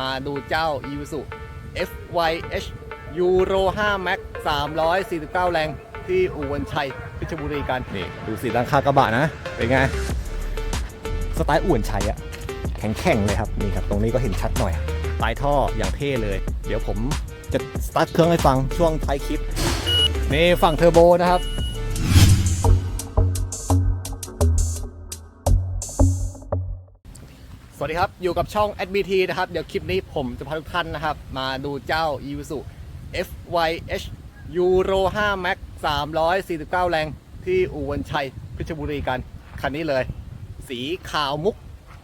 มาดูเจ้า i s u FYH Euro 5 Max 349 แรงที่อู่วันชัยพิชบุรีกันนี่ดูสีหลังคากระบะนะ เป็นไง สไตล์อ่วนชัยอะแข็งแข็งๆเลยครับ นี่ครับตรงนี้ก็เห็นชัดหน่อยปลายท่ออย่างเท่เลย เดี๋ยวผมจะสตาร์ทเครื่องให้ฟังช่วงท้ายคลิปนี่ฝั่งเทอร์โบนะครับ วัสดีครับ อยู่กับช่อง SBT นะครับ เดี๋ยวคลิปนี้ผมจะพาทุกท่านนะครับ มาดูเจ้า i s u FYH Euro 5 Max 349 แรง ที่อู่วันชัยเพิชรบุรีกัน คันนี้เลย สีขาวมุก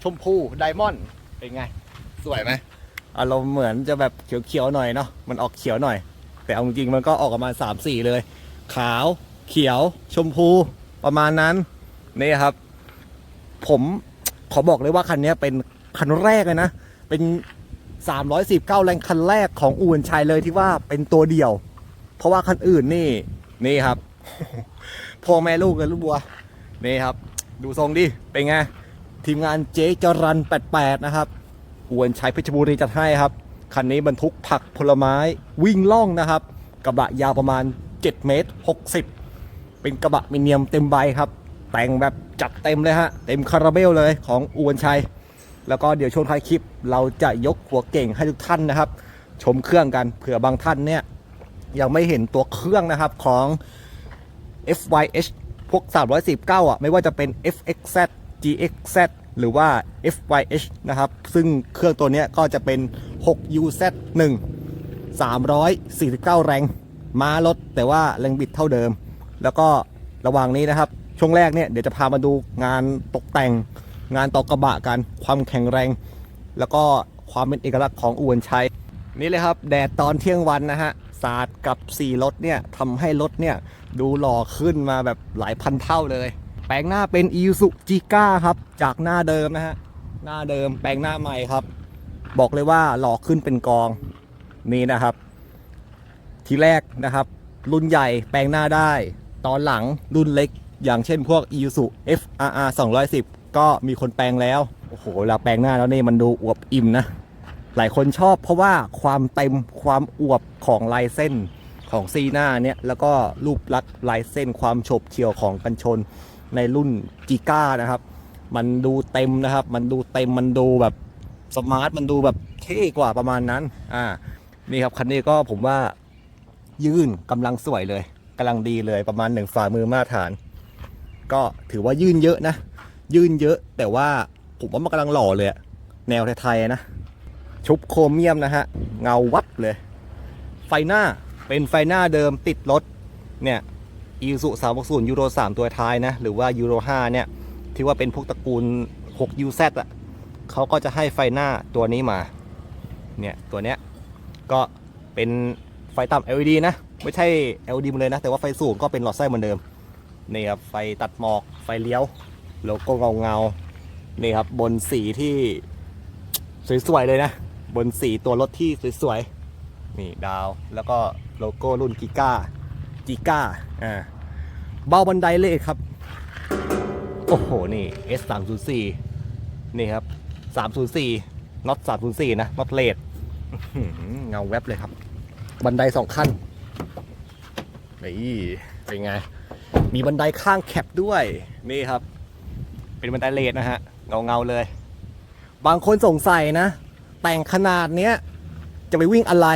ชมพูไดมอนด์เป็นไง สวยไหมอารมณ์เหมือนจะแบบเขียวๆหน่อยเนาะมันออกเขียวหน่อย แต่เอาจริงๆมันก็ออกประมาณ3 4 เลย ขาวเขียวชมพูประมาณนั้นนี่ครับ ผม ขอบอกเลยว่าคันนี้เป็นคันแรกเลยนะ เป็น319แรงคันแรกของอู่นชัยเลยที่ว่าเป็นตัวเดียว เพราะว่าคันอื่นนี่นี่ครับพ่อแม่ลูกเลยลูกบัวนี่ครับ ดูทรงดิเป็นไงทีมงานเจ๊จรัน 88 นะครับอูนชัยเพชรบุรีจัดให้ครับ คันนี้บรรทุกผักผลไม้วิ่งล่องนะครับ กระบะยาวประมาณ 7 เมตร 60 เป็นกระบะมิเนียมเต็มใบครับ แต่งแบบจัดเต็มเลยฮะ เต็มคาราเบลเลยของอวนชัย แล้วก็เดี๋ยวช่วงท้ายคลิป เราจะยกหัวเก่งให้ทุกท่านนะครับ ชมเครื่องกันเผื่อบางท่านเนี่ย ยังไม่เห็นตัวเครื่องนะครับของ FYH พวก 319 อะ ไม่ว่าจะเป็น FXZ GXZ หรือว่า FYH นะครับ ซึ่งเครื่องตัวนี้ก็จะเป็น 6UZ1 349 แรง ม้าลดแต่ว่าแรงบิดเท่าเดิม แล้วก็ระหว่างนี้นะครับ ช่วงแรกเนี่ยเดี๋ยวจะพามาดูงานตกแต่ง งานต่อกระบะกันความแข็งแรง แล้วก็ความเป็นเอกลักษณ์ของอวนชัยนี่เลยครับ แดดตอนเที่ยงวันนะฮะสาดกับสีรถเนี่ยทำให้รถเนี่ยดูหล่อขึ้นมาแบบหลายพันเท่าเลย แปลงหน้าเป็น i s u j i k a ครับ จากหน้าเดิมนะฮะหน้าเดิมแปลงหน้าใหม่ครับ บอกเลยว่าหล่อขึ้นเป็นกองนี่นะครับ ทีแรกนะครับ รุ่นใหญ่แปลงหน้าได้ ตอนหลังรุ่นเล็ก อย่างเช่นพวก i s u FRR 210 ก็มีคนแปลงแล้ว โอ้โหเวลาแปลงหน้าแล้วนี่มันดูอวบอิ่มนะ หลายคนชอบเพราะว่าความเต็มความอวบของลายเส้นของซีหน้าเนี่ย แล้วก็รูปลักษณ์ลายเส้นความโฉบเฉี่ยวของกันชนในรุ่นจีก้านะครับ มันดูเต็มนะครับ มันดูเต็มมันดูแบบสมาร์ทมันดูแบบเท่กว่าประมาณนั้น อ่า นี่ครับคันนี้ก็ผมว่ายื่นกำลังสวยเลยกำลังดีเลยประมาณหนึ่งฝ่ามือมาตรฐาน ก็ถือว่ายื่นเยอะนะ ยื่นเยอะ แต่ว่าผมว่ามันกำลังหล่อเลยอะแนวไทยๆนะ ชุบโครเมียมนะฮะ เงาวับเลย ไฟหน้าเป็นไฟหน้าเดิมติดรถเนี่ยอีซูสามศูนย์ยูโร3ตัวท้ายนะ หรือว่ายูโร5เนี่ย ที่ว่าเป็นพวกตระกูล 6UZ อะเขาก็จะให้ไฟหน้าตัวนี้มา เนี่ย ตัวเนี้ย ก็เป็นไฟต่ำ LED นะ ไม่ใช่ LED หมดเลยนะ แต่ว่าไฟสูงก็เป็นหลอดไส้เหมือนเดิม นี่ครับไฟตัดหมอกไฟเลี้ยวโลโก้เงาเงานี่ครับบนสีที่สวยๆเลยนะ บนสีตัวรถที่สวยๆนี่ดาวแล้วก็โลโก้รุ่นกิก้าจิก้าอ่าเบาบันไดเลยครับ โอ้โห นี่ S 3 0 4นี่ครับ 304น็อต304 นะน็อตเลดเงาแวบเลยครับ บันไดสองขั้นนี่เป็นไง มีบันไดข้างแคปด้วยนี่ครับ เป็นบันไดเลดนะฮะเงาเงาๆเลย บางคนสงสัยนะ แต่งขนาดเนี้ยจะไปวิ่งอะไร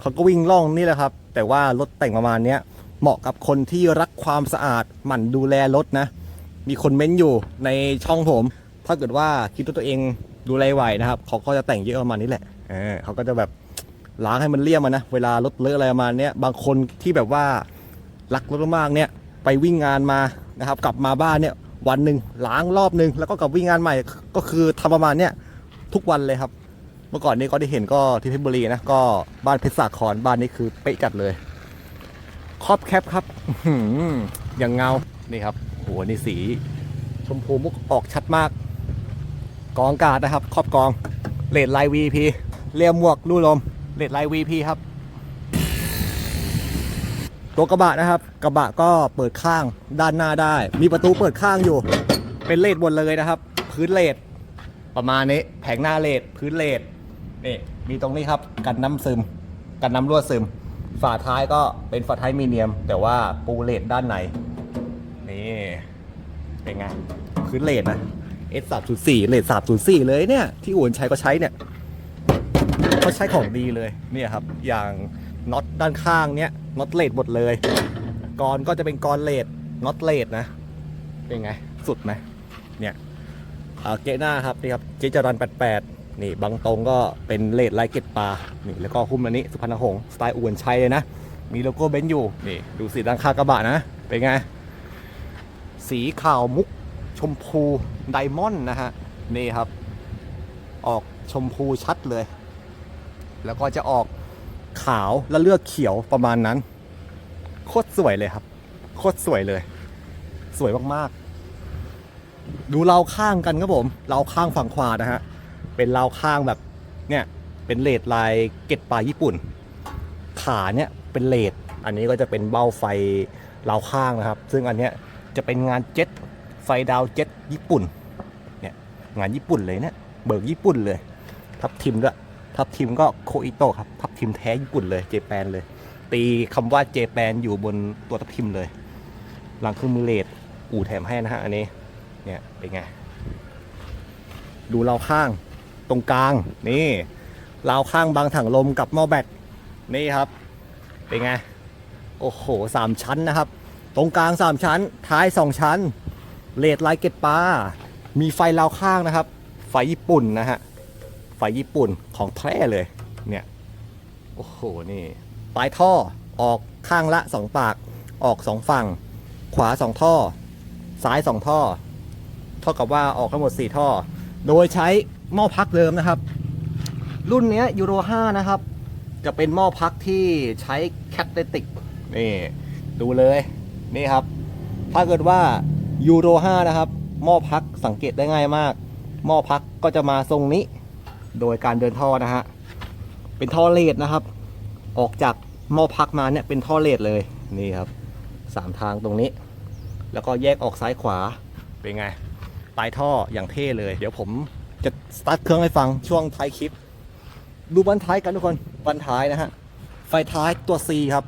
เขาก็วิ่งล่องนี่แหละครับ แต่ว่ารถแต่งประมาณเนี้ยเหมาะกับคนที่รักความสะอาดหมั่นดูแลรถนะ มีคนเม้นอยู่ในช่องผม ถ้าเกิดว่าคิดว่าตัวเองดูแลไหวนะครับเขาก็จะแต่งเยอะประมาณนี้แหละเออเขาก็จะแบบล้างให้มันเลี่ยมอะนะ เวลารถเลอะอะไรประมาณเนี้ยบางคนที่แบบว่ารักรถมากๆเนี่ย ไปวิ่งงานมานะครับ กลับมาบ้านเนี่ยวันหนึ่งล้างรอบหนึ่งแล้วก็กลับวิ่งงานใหม่ก็คือทำประมาณเนี้ยทุกวันเลยครับ เมื่อก่อนนี้ก็ได้เห็นก็ที่เพชรบุรีนะก็บ้านเพชรสาครบ้านนี้คือเป๊ะจัดเลยครอบแคปครับอย่างเงานี่ครับโหนี่สี ชมพูมุกออกชัดมาก กองกาศนะครับ ครอบกองเลดไลน์ VP เรียมหมวกลู่ลมเลดไลน์ VP ครับ ตัวกระบะนะครับ กระบะก็เปิดข้างด้านหน้าได้ มีประตูเปิดข้างอยู่ เป็นเลดบนเลยนะครับ พื้นเลดประมาณนี้แผงหน้าเลดพื้นเลดนี่มีตรงนี้ครับกันน้ำซึม กันน้ำรั่วซึม ฝาท้ายก็เป็นฝาท้ายมีเนียม แต่ว่าปูเลดด้านในนี่เป็นไงพื้นเลดนะ S 3 0 4เลด3 0 4เลยเนี่ย ที่อุ่นใช้ก็ใช้เนี่ยเขาใช้ของดีเลยเนี่ยครับ อย่างน็อตด้านข้างเนี่ย น็อตเลดหมดเลยกรก็จะเป็นกรเลดน็อตเลดนะ เป็นไง สุดไหมเนี่ยเกะหน้าครับนี่ครับเจจรัน88นี่บางตรงก็เป็นเลดไลเก็ตปลานี่แล้วก็หุ้มอันนี้สุพรรณหงษ์สไตล์อุ่นชัยเลยนะ มีโลโก้เบนซ์อยู่นี่ดูสีด้านข้างกระบะนะ เป็นไง สีขาวมุกชมพูไดมอนด์นะฮะนี่ครับ ออกชมพูชัดเลย แล้วก็จะออก ขาวและเลือกเขียวประมาณนั้น โคตรสวยเลยครับ โคตรสวยเลย สวยมากๆ ดูเราข้างกันครับผม เราข้างฝั่งขวานะฮะ เป็นเราข้างแบบเนี่ยเป็นเลดลายเกตปลาญี่ปุ่น ขาเนี่ยเป็นเลดอันนี้ก็จะเป็นเบ้าไฟเราข้างนะครับ ซึ่งอันเนี้ยจะเป็นงานเจ็ตไฟดาวเจ็ตญี่ปุ่นเนี่ยงานญี่ปุ่นเลยเนี่ยเบิกญี่ปุ่นเลย ทับทิมด้วย ทับทิมก็โคอิโตะครับทับทิมแท้ญี่ปุ่นเลยเจแปนเลย ตีคำว่าเจแปนอยู่บนตัวทับทิมเลย หลังเครื่องมือเลดอู่แถมให้นะฮะอันนี้เนี่ยเป็นไง ดูเราข้างตรงกลางนี่เราข้างบางถังลมกับหม้อแบตนี่ครับ เป็นไง โอ้โหสามชั้นนะครับ ตรงกลางสามชั้น ท้ายสองชั้นเลดไลท์เก็ตปลามีไฟราวข้างนะครับ ไฟญี่ปุ่นนะฮะ ไฟญี่ปุ่นของแท้เลยเนี่ยโอ้โหนี่ปลายท่อออกข้างละสองปากออกสองฝั่ง ขวาสองท่อ ซ้ายสองท่อ เท่ากับว่าออกทั้งหมด4ท่อ โดยใช้หม้อพักเดิมนะครับ รุ่นเนี้ยูโร5นะครับ จะเป็นหม้อพักที่ใช้แคตเตติกนี่ดูเลยนี่ครับ ถ้าเกิดว่ายูโร5นะครับหม้อพักสังเกตได้ง่ายมากหม้อพักก็จะมาทรงนี้ โดยการเดินท่อนะฮะ เป็นท่อเลดนะครับ ออกจากหม้อพักมาเนี่ยเป็นท่อเลดเลยนี่ครับสามทางตรงนี้ แล้วก็แยกออกซ้ายขวาเป็นไงปลายท่ออย่างเท่เลย เดี๋ยวผมจะสตาร์ทเครื่องให้ฟังช่วงท้ายคลิป ดูบันท้ายกันทุกคนบันท้ายนะฮะไฟท้ายตัว C ครับ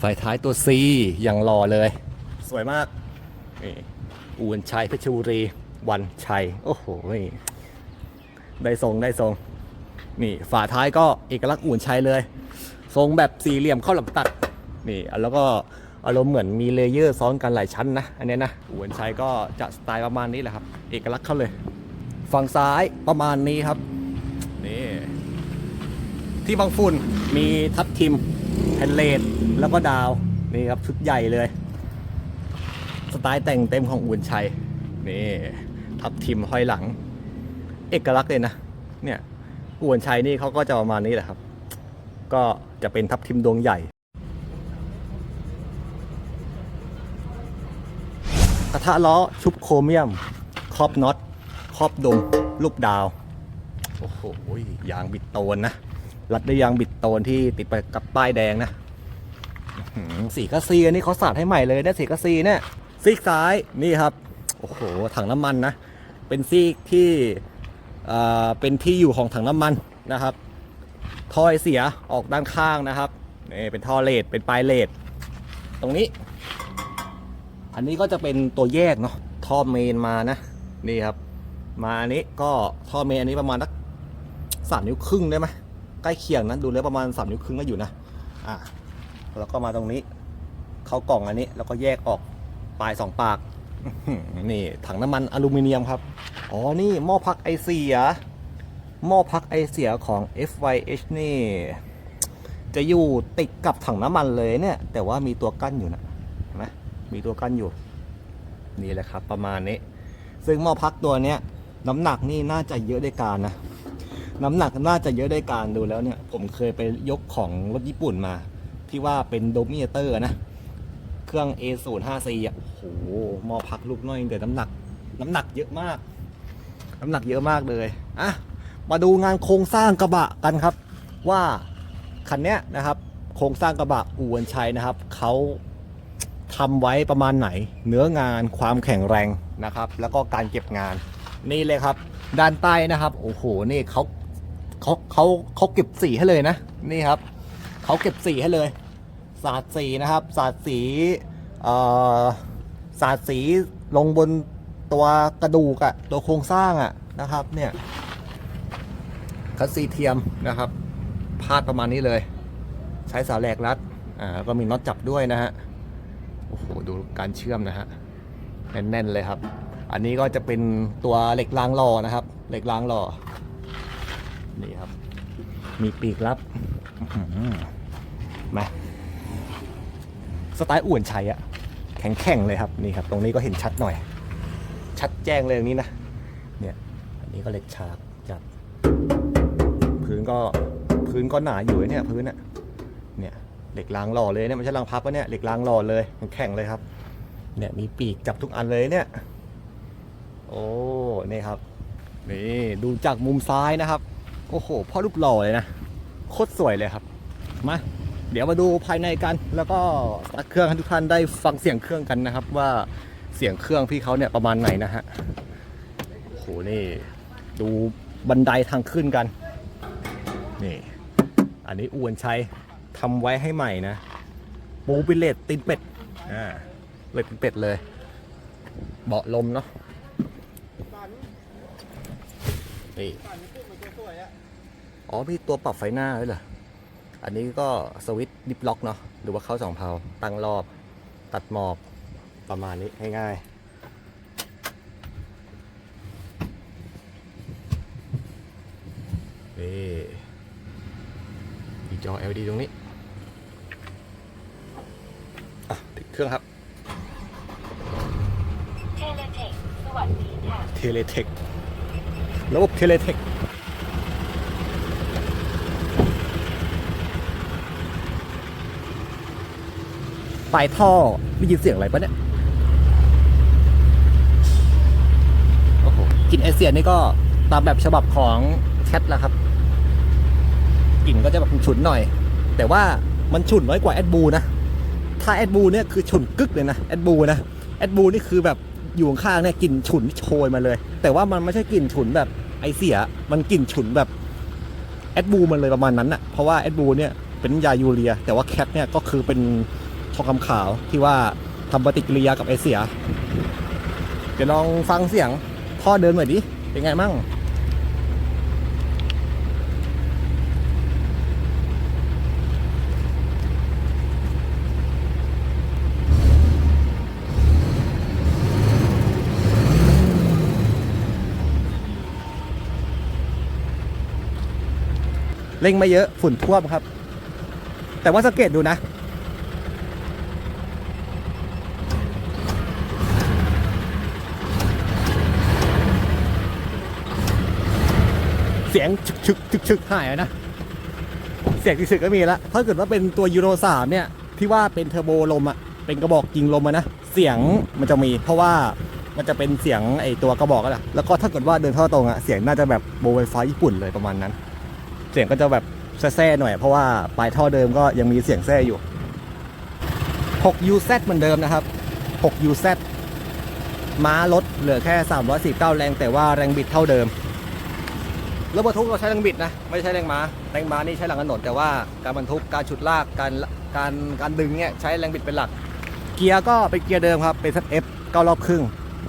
ไฟท้ายตัว C อย่างหล่อเลย สวยมากนี่อูนชัยเพชรบุรี วันชัย โอ้โหนี่ ได้ทรงได้ทรง นี่ฝาท้ายก็เอกลักษณ์อุ่นชัยเลย ทรงแบบสี่เหลี่ยมเข้าหลังตัด นี่แล้วก็อารมณ์เหมือนมีเลเยอร์ซ้อนกันหลายชั้นนะ อันนี้นะอุ่นชัยก็จะสไตล์ประมาณนี้แหละครับ เอกลักษณ์เขาเลย ฝั่งซ้ายประมาณนี้ครับ นี่ที่บางฝุ่นมีทับทิมแผ่นเลดแล้วก็ดาว นี่ครับชุดใหญ่เลย สไตล์แต่งเต็มของอุ่นชัย นี่ ทับทิมห้อยหลัง เอกลักษณ์เลยนะ เนี่ยอุ่นชัยนี่เขาก็จะประมาณนี้แหละครับ ก็จะเป็นทับทิมดวงใหญ่ กระทะล้อชุบโครเมียม ครอบน็อต ครอบดมลูกดาว โอ้โหยางบิดโตนนะ รัดด้วยยางบิดโตนที่ติดไปกับป้ายแดงนะสีกระซีอันนี้เขาสาดให้ใหม่เลยนะสีกระซีเนี่ยซีกซ้ายนี่ครับ โอ้โหถังน้ำมันนะ เป็นซีกที่ เป็นที่อยู่ของถังน้ำมันนะครับท่อไอเสียออกด้านข้างนะครับนี่เป็นท่อเลดเป็นปลายเลดตรงนี้ อันนี้ก็จะเป็นตัวแยกเนาะท่อเมนมานะนี่ครับ มาอันนี้ก็ท่อเมนอันนี้ประมาณสักสามนิ้วครึ่งได้ไหมใกล้เคียงนะดูแล้วประมาณสามนิ้วครึ่งก็อยู่นะอะแล้วก็มาตรงนี้ เข้ากล่องอันนี้แล้วก็แยกออกปลายสองปาก นี่ถังน้ำมันอลูมิเนียมครับ อ๋อ นี่หม้อพักไอเสีย หม้อพักไอเสียของ FYH นี่ จะอยู่ติดกับถังน้ำมันเลยเนี่ย แต่ว่ามีตัวกั้นอยู่นะนไหมมีตัวกั้นอยู่ นี่แหละครับ ประมาณนี้ ซึ่งหม้อพักตัวเนี้ย น้ำหนักนี่น่าจะเยอะได้การนะ น้ำหนักน่าจะเยอะได้การดูแล้วเนี่ย ผมเคยไปยกของรถญี่ปุ่นมา ที่ว่าเป็นโดมิเนเตอร์นะ เครื่อง A054 อะโอ้โหมอพักลูกน้อยแต่น้ำหนัก น้ำหนักเยอะมาก น้ำหนักเยอะมากเลยอะมาดูงานโครงสร้างกระบะกันครับ ว่าคันเนี้ยนะครับ โครงสร้างกระบะอูวนชัยนะครับเขาทำไว้ประมาณไหน เนื้องานความแข็งแรงนะครับ แล้วก็การเก็บงาน นี่เลยครับ ด้านใต้นะครับโอ้โหนี่เขาเขาเขาเขาเก็บสีให้เลยนะ นี่ครับเขาเก็บสีให้เลย สาดสีนะครับ สาดสีเอ่อสาดสีลงบนตัวกระดูกอะตัวโครงสร้างอะนะครับ เนี่ยคัสซีเทียมนะครับ พาดประมาณนี้เลย ใช้สาแหลกรัด อ่า ก็มีน็อตจับด้วยนะฮะ โอ้โห ดูการเชื่อมนะฮะ แน่น ๆ เลยครับ อันนี้ก็จะเป็นตัวเหล็กรางหล่อนะครับ เหล็กรางหล่อ นี่ครับ มีปีกลับมา สไตล์อ้วนชัยอะแข็งๆเลยครับนี่ครับ ตรงนี้ก็เห็นชัดหน่อย ชัดแจ้งเลยอย่างนี้นะเนี่ยอันนี้ก็เหล็กฉากจับพื้นก็พื้นก็หนาอยู่เนี่ยพื้นอะเนี่ยเหล็กรางหล่อเลยเนี่ยไม่ใช่รางพับวะเนี่ยเหล็กรางหล่อเลยแข็งเลยครับเนี่ยมีปีกจับทุกอันเลยเนี่ย โอ้นี่ครับนี่ดูจากมุมซ้ายนะครับ โอ้โหพ่อรูปหล่อเลยนะโคตรสวยเลยครับ มา เดี๋ยวมาดูภายในกัน แล้วก็สตาร์ทเครื่องให้ทุกท่านได้ฟังเสียงเครื่องกันนะครับ ว่าเสียงเครื่องพี่เขาเนี่ยประมาณไหนนะฮะโอ้โหนี่ ดูบันไดทางขึ้นกัน นี่ อันนี้อวนชัยทำไว้ให้ใหม่นะ ปูปิเลตตินเป็ด อ่าเลยเป็นเป็ดเลย เบาะลมเนาะ นี่ อ๋อมีตัวปรับไฟหน้าด้วยเหรอ อันนี้ก็สวิตช์ดิฟล็อกเนาะหรือว่าเข้าสองเพาตั้งรอบตัดหมอกประมาณนี้ง่ายๆนี่มีจอ LED ตรงนี้อะติดเครื่องครับ เทเลเทคสวัสดีค่ะ เทเลเทคระบบเทเลเทค ปลายท่อได้ยินเสียงอะไรปะเนี่ยโอ้โหกลิ่นไอเสียนี่ก็ตามแบบฉบับของแคทแหละครับกลิ่นก็จะแบบฉุนหน่อย แต่ว่ามันฉุนน้อยกว่าแอดบูนะถ้าแอดบูเนี่ยคือฉุนกึกเลยนะแอดบูนะแอดบูนี่คือแบบอยู่ข้างเนี่ยกลิ่นฉุนโชยมาเลย แต่ว่ามันไม่ใช่กลิ่นฉุนแบบไอเสีย มันกลิ่นฉุนแบบแอดบูมันเลยประมาณนั้นอะเพราะว่าแอดบูเนี่ยเป็นยายูเรีย แต่ว่าแคทเนี่ยก็คือเป็น ทองคำขาวที่ว่าทำปฏิกิริยากับไอเสีย เดี๋ยวลองฟังเสียงพ่อเดินหน่อยดิ เป็นไงมั่งเร่งไม่เยอะฝุ่นท่วมครับ แต่ว่าสังเกตดูนะ สียงชึกชึกชึกชึกหายแล้วนะ เสียงชึกชึกก็มีแล้วถ้าเกิดว่าเป็นตัวยูโรสามเนี่ย ที่ว่าเป็นเทอร์โบลมอะเป็นกระบอกยิงลมอะนะ เสียงมันจะมี เพราะว่ามันจะเป็นเสียงไอตัวกระบอกก็แหละแล้วก็ถ้าเกิดว่าเดินท่อตรงอะเสียงน่าจะแบบโบว์ไฟฟ้าญี่ปุ่นเลยประมาณนั้น เสียงก็จะแบบแซ่ๆหน่อย เพราะว่าปลายท่อเดิมก็ยังมีเสียงแซ่อยู่ 6UZ เหมือนเดิมนะครับ 6UZ ม้าลดเหลือแค่ 349 แรงแต่ว่าแรงบิดเท่าเดิม รถบรรทุกเราใช้แรงบิดนะไม่ใช่แรงม้าแรงม้านี่ใช้หลังถนนแต่ว่าการบรรทุกการฉุดลากการการการดึงเนี่ยใช้แรงบิดเป็นหลัก เกียร์ก็เป็นเกียร์เดิมครับเป็น ZF 9รอบครึ่ง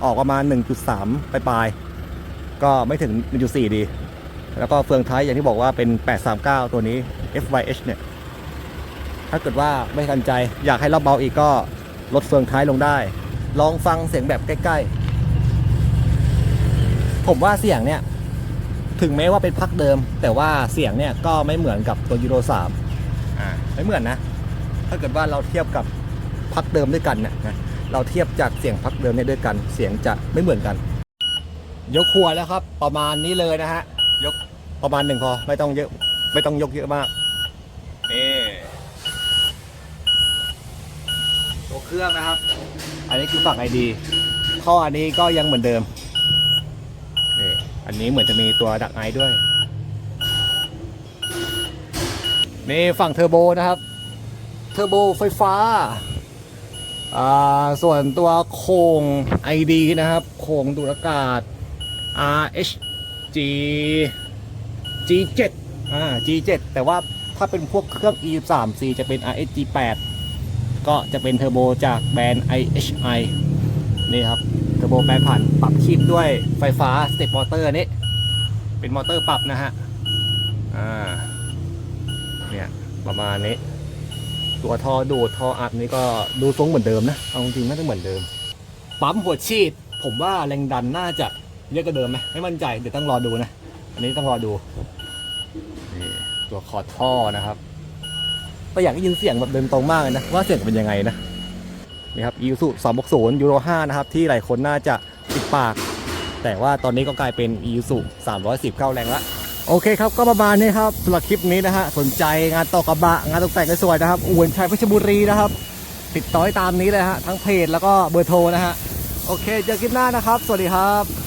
ออกประมาณ 1.3 ปลายๆก็ไม่ถึง 1.4 ดี แล้วก็เฟืองท้ายอย่างที่บอกว่าเป็น 839 ตัวนี้ FYH เนี่ย ถ้าเกิดว่าไม่ทันใจอยากให้เราเบาอีกก็ลดเฟืองท้ายลงได้ ลองฟังเสียงแบบใกล้ ๆ ผมว่าเสียงเนี่ย ถึงแม้ว่าเป็นพักเดิม แต่ว่าเสียงเนี่ยก็ไม่เหมือนกับตัวยูโร3อ่าไม่เหมือนนะ ถ้าเกิดว่าเราเทียบกับพักเดิมด้วยกันเนี่ยนะเราเทียบจากเสียงพักเดิมเนี่ยด้วยกัน เสียงจะไม่เหมือนกัน ยกครัวแล้วครับ ประมาณนี้เลยนะฮะยกประมาณหนึ่งพอไม่ต้องเยอะไม่ต้องยกเยอะมากนี่ตัวเครื่องนะครับ อันนี้คือฝั่งไอดีท่ออันนี้ก็ยังเหมือนเดิมนี่ อันนี้เหมือนจะมีตัวดักไอด้วย นี่ฝั่งเทอร์โบนะครับ เทอร์โบไฟฟ้าอ่าส่วนตัวโครง ID นะครับ โครงดูดอากาศ RH G G7 อ่า G7 แต่ว่าถ้าเป็นพวกเครื่อง E3 C จะเป็น RS G8 ก็จะเป็นเทอร์โบจากแบรนด์ IHI นี่ครับ เทอร์โบแปรผันปรับคีบด้วยไฟฟ้าสเตปมอเตอร์นี้ เป็นมอเตอร์ปรับนะฮะ อ่า เนี่ยประมาณนี้ ตัวท่อดูดท่ออัดนี่ก็ดูทรงเหมือนเดิมนะเอาจริงๆน่าจะเหมือนเดิม ปั๊มหัวฉีด ผมว่าแรงดันน่าจะเยอะกว่าเดิมไหมไม่มั่นใจเดี๋ยวต้องรอดูนะ อันนี้ต้องรอดูนี่ตัวคอร์ท่อนะครับก็อยากได้ยินเสียงแบบเดินตรงมากเลยนะว่าเสียงเป็นยังไงนะ นี่ครับ e ู u 260ยูโรห้านะครับที่หลายคนน่าจะติดปาก แต่ว่าตอนนี้ก็กลายเป็น e ู u 310เก้าแรงละโอเคครับก็ประมาณนี้ครับสำหรับคลิปนี้นะฮะสนใจงานต่อกระบะ งานตกแต่งสวยๆนะครับอวนชัยเพชรบุรีนะครับ ติดต่อให้ตามนี้เลยฮะทั้งเพจแล้วก็เบอร์โทรนะฮะโอเคเจอคลิปหน้านะครับ สวัสดีครับ